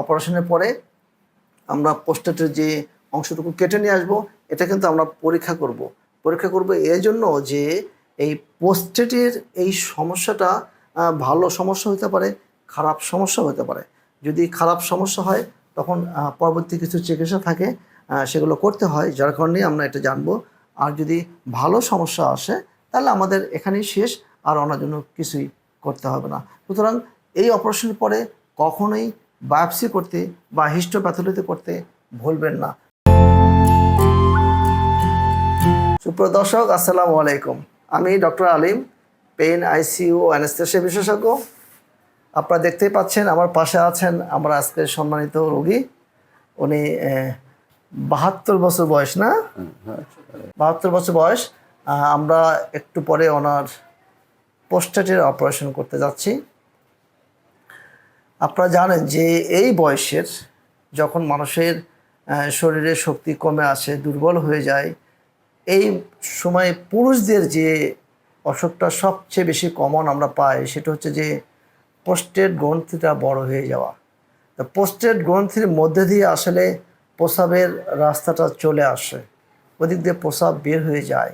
অপারেশনের পরে আমরা পোস্টেটের যে অংশটুকু কেটে নিয়ে আসব, এটা কিন্তু আমরা পরীক্ষা করব। পরীক্ষা করব এই জন্য যে এই পোস্টেটের এই সমস্যাটা ভালো সমস্যা হতে পারে, খারাপ সমস্যা হতে পারে। যদি খারাপ সমস্যা হয়, তখন পরবর্তী কিছু চিকিৎসা থাকে সেগুলো করতে হয়, যার কারণে আমরা এটা জানব। আর যদি ভালো সমস্যা আসে, তাহলে আমাদের এখানেই শেষ, আর ওনার জন্য কিছুই করতে হবে না। সুতরাং এই অপারেশনের পরে কখনোই বায়োপসি করতে বা হিস্টোপ্যাথোলজি করতে ভুলবেন না। সুপ্রিয় দর্শক, আসসালামু আলাইকুম। আমি ডক্টর আলিম পেন আইসিইউ অ্যানেস্থেশিয়া বিশেষজ্ঞ। আপনারা দেখতেই পাচ্ছেন, আমার পাশে আছেন আমার আজকের সম্মানিত রোগী। উনি বাহাত্তর বছর বয়স, না? বাহাত্তর বছর বয়স। আমরা একটু পরে ওনার পোস্টেটের অপারেশন করতে যাচ্ছি। আপনারা জানেন যে এই বয়সের যখন মানুষের শরীরে শক্তি কমে আসে, দুর্বল হয়ে যায়, এই সময়ে পুরুষদের যে অসুখটা সবচেয়ে বেশি কমন আমরা পাই সেটা হচ্ছে যে পোস্টেড গ্রন্থিটা বড় হয়ে যাওয়া। তো পোস্টেড গ্রন্থির মধ্যে দিয়ে আসলে প্রসাবের রাস্তাটা চলে আসে, ওদিক দিয়ে প্রসাব বের হয়ে যায়।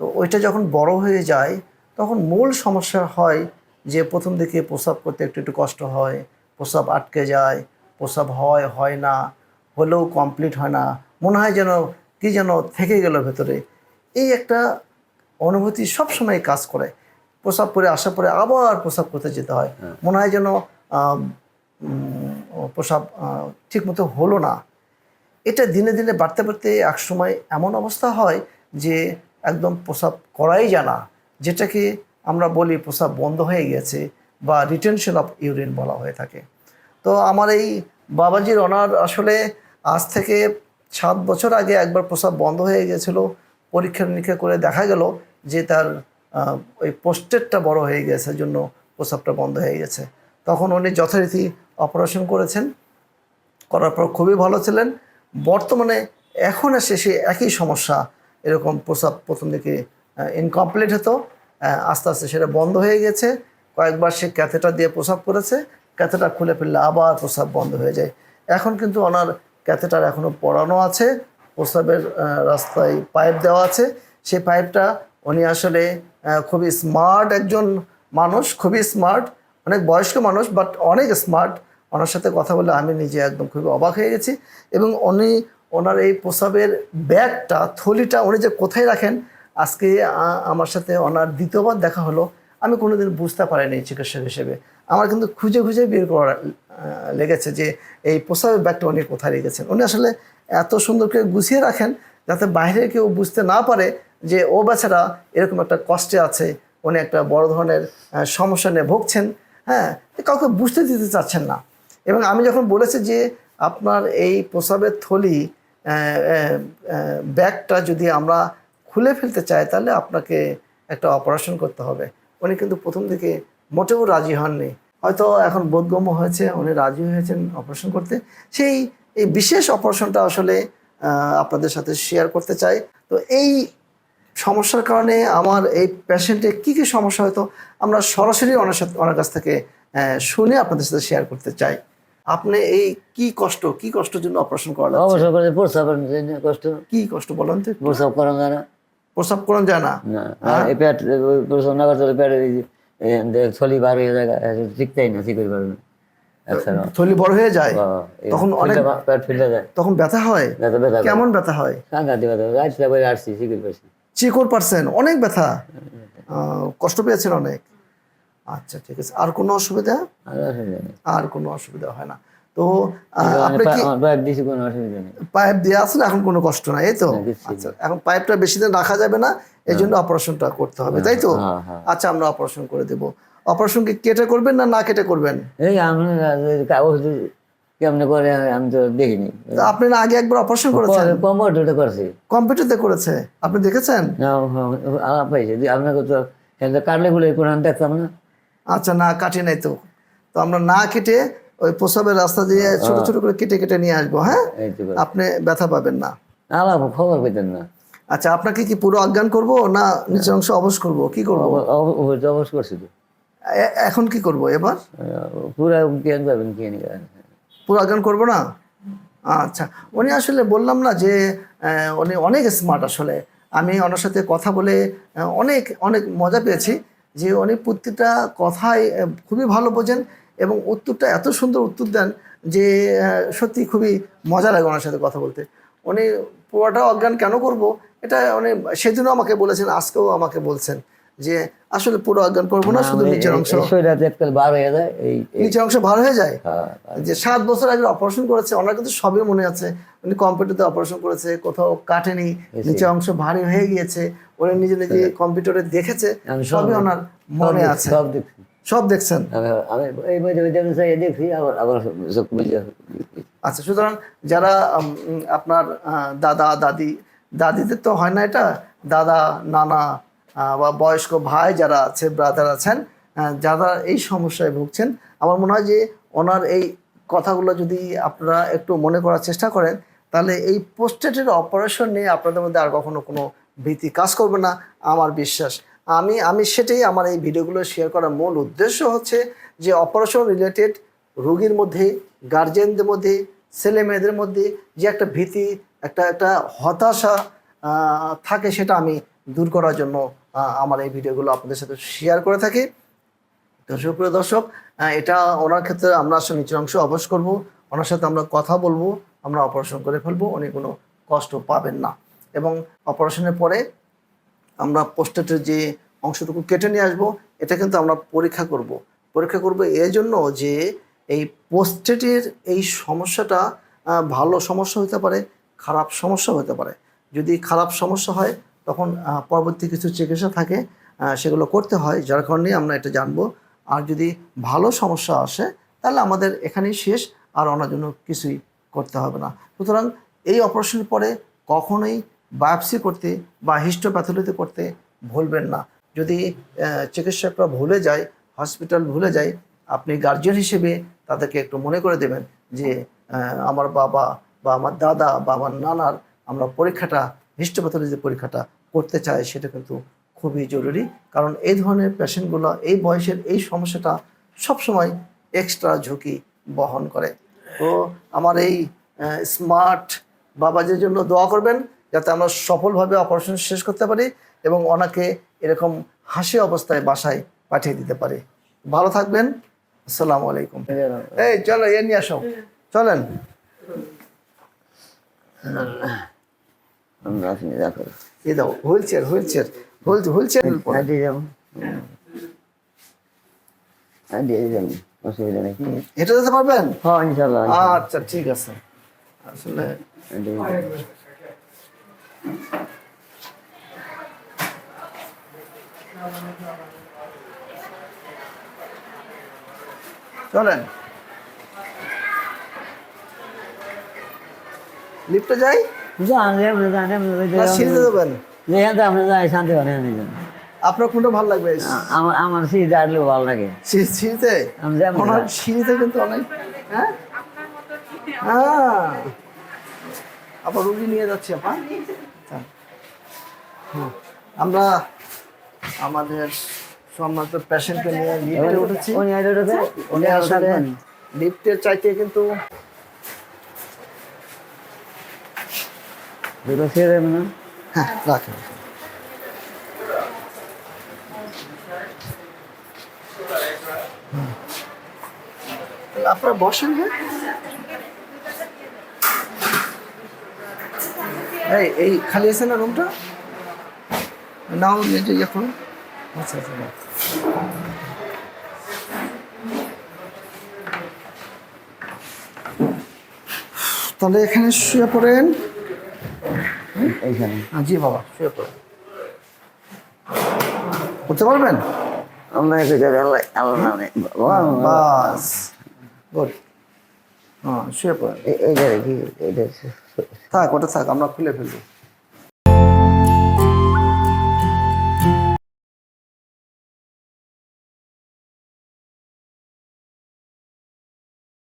তো ওইটা যখন বড় হয়ে যায়, তখন মূল সমস্যা হয় যে প্রথম দিকে প্রসাব করতে একটু একটু কষ্ট হয় প্রসাব আটকে যায় প্রসাব হয় হয় না হলেও কমপ্লিট হয় না মনে হয় যেন কি যেন থেকে গেল ভেতরে। এই একটা অনুভূতি সবসময় কাজ করে। প্রসাব করে আসার পরে আবার প্রসাব করতে যেতে হয়। মনে হয় যেন প্রসাব ঠিকমতো হলো না। এটা দিনে দিনে বাড়তে বাড়তে এক সময় এমন অবস্থা হয় যে একদম প্রসাব করাই যায় না। যেটাকে আমরা বলি প্রসাব বন্ধ হয়ে গেছে বা রিটেনশন অফ ইউরিন বলা হয়ে থাকে। তো আমার এই বাবাজির ওনার আসলে আজ থেকে সাত বছর আগে একবার প্রসাব বন্ধ হয়ে গেছিল। পরীক্ষা নিরীক্ষা করে দেখা গেল যে তার ওই পোস্টেটটা বড় হয়ে গেছে, জন্য প্রসাবটা বন্ধ হয়ে গেছে। তখন উনি যথারীতি অপারেশন করেছেন। করার পর খুবই ভালো ছিলেন। বর্তমানে এখন এসে সে একই সমস্যা, এরকম প্রসাব প্রথম দিকে ইনকমপ্লিট হতো। আস্তে আস্তে সেটা বন্ধ হয়ে গেছে। কয়েকবার সে ক্যাথেটা দিয়ে প্রসাব করেছে। ক্যাথেটা খুলে ফেললে আবার প্রসাব বন্ধ হয়ে যায়। এখন কিন্তু ওনার ক্যাথেটার এখনও পড়ানো আছে। প্রসাবের রাস্তায় পাইপ দেওয়া আছে। সেই পাইপটা উনি আসলে খুবই স্মার্ট একজন মানুষ, খুবই স্মার্ট অনেক বয়স্ক মানুষ বাট অনেক স্মার্ট ওনার সাথে কথা বলে আমি নিজে একদম খুবই অবাক হয়ে গেছি। এবং উনি, ওনার এই প্রসাবের ব্যাগটা, থলিটা উনি যে কোথায় রাখেন আজকে আমার সাথে ওনার দ্বিতীয়বার দেখা হলো, আমি কোনোদিন বুঝতে পারিনি চিকিৎসক হিসেবে। আমার কিন্তু খুঁজে খুঁজে বের করা লেগেছে যে এই প্রসাবের ব্যাগটা উনি কোথায় রেখেছেন। উনি আসলে এত সুন্দর করে গুছিয়ে রাখেন যাতে বাইরে কেউ বুঝতে না পারে যে ও বেচারা এরকম একটা কষ্টে আছে, উনি একটা বড় ধরনের সমস্যা নিয়ে ভুগছেন। হ্যাঁ কাউকে বুঝতে দিতে চাচ্ছেন না। এবং আমি যখন বলেছি যে আপনার এই প্রসাবের থলি ব্যাগটা যদি আমরা খুলে ফেলতে চায় তাহলে আপনাকে একটা অপারেশন করতে হবে। উনি কিন্তু প্রথম দিকে মোটেও রাজি হননি। হয়তো এখন বোধগম্য হয়েছে উনি রাজি হয়েছেন অপারেশন করতে। সেই এই বিশেষ অপারেশনটা আসলে আপনাদের সাথে শেয়ার করতে চাই। তো এই সমস্যার কারণে আমার এই পেশেন্টের কী কী সমস্যা হতো আমরা সরাসরি ওনার সাথে ওনার কাছ থেকে শুনে আপনাদের সাথে শেয়ার করতে চাই। আপনি এই কি কষ্ট কি কষ্টের জন্য অপারেশন করা লাগছে? অবসর করে প্রস্রাবের কষ্ট। কি কষ্ট বলেন তো? প্রস্রাব করা যায় না। প্রস্রাব করান যায় না। না আর এই পেট ওই না করতে হলে পেটের এই যে, এ, দে- থলি বার হয়ে যায় ঠিকতাই না ঠিক পারবে না থলি বড় হয়ে যায় তখন অনেক পেট যায়। তখন ব্যথা হয়? কেমন ব্যথা হয়? সাংঘাতিক ব্যথা। রাত্রে বলে আসছি পারছি চিকর পারছেন অনেক ব্যথা। আহ, কষ্ট পেয়েছেন অনেক। আচ্ছা ঠিক আছে। আর কোনো অসুবিধা? আর কোনো অসুবিধা হয় না। তো আপনি কি আমার দিছি কোনো অসুবিধা নেই। পাইপ দিয়ে আসলে এখন কোনো কষ্ট নাই এই তো? আচ্ছা এখন পাইপটা বেশি দিন রাখা যাবে না এই জন্য অপারেশনটা করতে হবে তাই তো? হ্যাঁ হ্যাঁ। আচ্ছা আমরা অপারেশন করে দেব। অপারেশন কি কেটে করবেন না না কেটে করবেন? এই আমি কাগজ কেমনে করে আমি তো দেখিনি। আপনি না আগে একবার অপারেশন করেছেন? কম্পিউটারটা করছি। কম্পিউটারতে করেছে? আপনি দেখেছেন? পাইছে আপনাকে তো কাটলে গুলো কোরআন দেখতাম না। আচ্ছা না কাটি নাই তো। তো আমরা না কেটে ওই প্রসাবের রাস্তা দিয়ে ছোট ছোট করে কেটে কেটে নিয়ে আসব হ্যাঁ? আপনি ব্যথা পাবেন না। আলাপ খবর পেতেন না। আচ্ছা আপনাকে কি পুরো অজ্ঞান করব না নিচের অংশ অবশ করব? কি করব? অবশ্য করছি তো। এখন কি করব এবার? পুরা জ্ঞান পাবেন কি পুরো অজ্ঞান করব না? আচ্ছা উনি আসলে বললাম না যে উনি অনেক স্মার্ট আসলে। আমি ওনার সাথে কথা বলে অনেক অনেক মজা পেয়েছি যে উনি প্রত্যেকটা কথাই খুবই ভালো বোঝেন। এবং উত্তরটা এত সুন্দর উত্তর দেন যে সত্যি খুবই মজা লাগে ওনার সাথে কথা বলতে। উনি পুরোটা অজ্ঞান কেন করব? এটা উনি সেদিনও আমাকে বলেছেন আজকেও আমাকে বলছেন যে আসলে পুরো অজ্ঞান করব না শুধু নিচের অংশ। বার হয়ে যায় এই নিচের অংশ ভালো হয়ে যায়? হ্যাঁ, যে সাত বছর আগে অপারেশন করেছে ওনার কিন্তু সবই মনে আছে। উনি কম্পিউটারতে অপারেশন করেছে কোথাও কাটেনি নিচের অংশ ভারী হয়ে গিয়েছে। উনি নিজে নিজে কম্পিউটারে দেখেছে সবই ওনার মনে আছে। সব সব দেখছেন? আমি এই বইটা বইটা আমি চাই দেখছি আবার আবার আচ্ছা সুতরাং যারা আপনার দাদা দাদি দাদিদের তো হয় না এটা দাদা নানা বা বয়স্ক ভাই যারা আছে ব্রাদার আছেন যারা এই সমস্যায় ভুগছেন আমার মনে হয় যে ওনার এই কথাগুলো যদি আপনারা একটু মনে করার চেষ্টা করেন তাহলে এই পোস্টেটের অপারেশন নিয়ে আপনাদের মধ্যে আর কখনো কোনো ভীতি কাজ করবে না আমার বিশ্বাস। আমি আমি সেটাই আমার এই ভিডিওগুলো শেয়ার করার মূল উদ্দেশ্য হচ্ছে যে অপারেশন রিলেটেড রোগীর মধ্যে গার্জেনদের মধ্যে ছেলে মেয়েদের মধ্যে যে একটা ভীতি, একটা একটা হতাশা থাকে সেটা আমি দূর করার জন্য আমার এই ভিডিওগুলো আপনাদের সাথে শেয়ার করে থাকি। তো সুপ্রিয় দর্শক এটা ওনার ক্ষেত্রে আমরা আসলে নিচের অংশ অবশ্য করব। ওনার সাথে আমরা কথা বলব, আমরা অপারেশন করে ফেলব, উনি কোনো কষ্ট পাবেন না। এবং অপারেশনের পরে আমরা পোস্টেটের যে অংশটুকু কেটে নিয়ে আসব, এটা কিন্তু আমরা পরীক্ষা করব। পরীক্ষা করব এই জন্য যে এই পোস্টেটের এই সমস্যাটা ভালো সমস্যা হতে পারে, খারাপ সমস্যা হতে পারে। যদি খারাপ সমস্যা হয়, তখন পরবর্তী কিছু চিকিৎসা থাকে সেগুলো করতে হয়, যার কারণে আমরা এটা জানব। আর যদি ভালো সমস্যা আসে, তাহলে আমাদের এখানেই শেষ, আর ওনার জন্য কিছুই করতে হবে না। সুতরাং এই অপারেশনের পরে কখনোই বায়োপসি করতে বা হিস্টোপ্যাথোলজি করতে ভুলবেন না। যদি চিকিৎসকরা ভুলে যায়, হসপিটাল ভুলে যায়, আপনি গার্জিয়ান হিসেবে তাদেরকে একটু মনে করে দেবেন যে আমার বাবা বা আমার দাদা বা আমার নানার আমরা পরীক্ষাটা, হিস্টোপ্যাথোলজি পরীক্ষাটা করতে চাই, সেটা কিন্তু খুবই জরুরি। কারণ এই ধরনের পেশেন্টগুলো, এই বয়সের এই সমস্যাটা সবসময় এক্সট্রা ঝুঁকি বহন করে। তো আমার এই স্মার্ট বাবাজির জন্য দোয়া করবেন। যাতে আমরা সফলভাবে অপারেশন শেষ করতে পারি এবং ওনাকে এরকম হাসি অবস্থায় বাসায় পাঠিয়ে দিতে পারি। ভালো থাকবেন। আসসালামু আলাইকুম। এই চলো এ নিয়ে আসো। চলেন। আমরা আপনি দেখো এই দাও wheelchair wheelchair wheel wheelchair. দিয়ে যাব দিয়ে যাব অসুবিধা নেই। যেতে পারবেন? হ্যাঁ ইনশাল্লাহ আচ্ছা ঠিক আছে। আসলে। চলেন। লিফটে যাই? আপনার কোনটা ভালো লাগবে? আমার আমার ভালো লাগে। সিঁড়িতে? আমি যেমন ওনার সিঁড়িতে কিন্তু অনেক হ্যাঁ? হ্যাঁ। আবার রুগী নিয়ে যাচ্ছি আপা। হুম। আমরা আমাদের সম্মানিত পেশেন্টকে নিয়ে লিফটে উঠেছি। উনি আইডি ঢোকে উনি আসলে লিফটের চাইতে কিন্তু দুটো ছেড়ে না? হ্যাঁ রাখেন আপনারা বসেন হ্যাঁ এই খালি আছে না রুমটা নাও নিয়ে যে ইয়ে করো আচ্ছা আচ্ছা। তাহলে এখানে শুয়ে পড়েন এইখানে হ্যাঁ জি বাবা শুয়ে পড়েন করতে পারবেন আমরা একটু যাবে আল্লাহ আল্লাহ নামে বাস গুড হ্যাঁ শুয়ে পড়েন এইটা থাক ওটা থাক আমরা খুলে ফেলব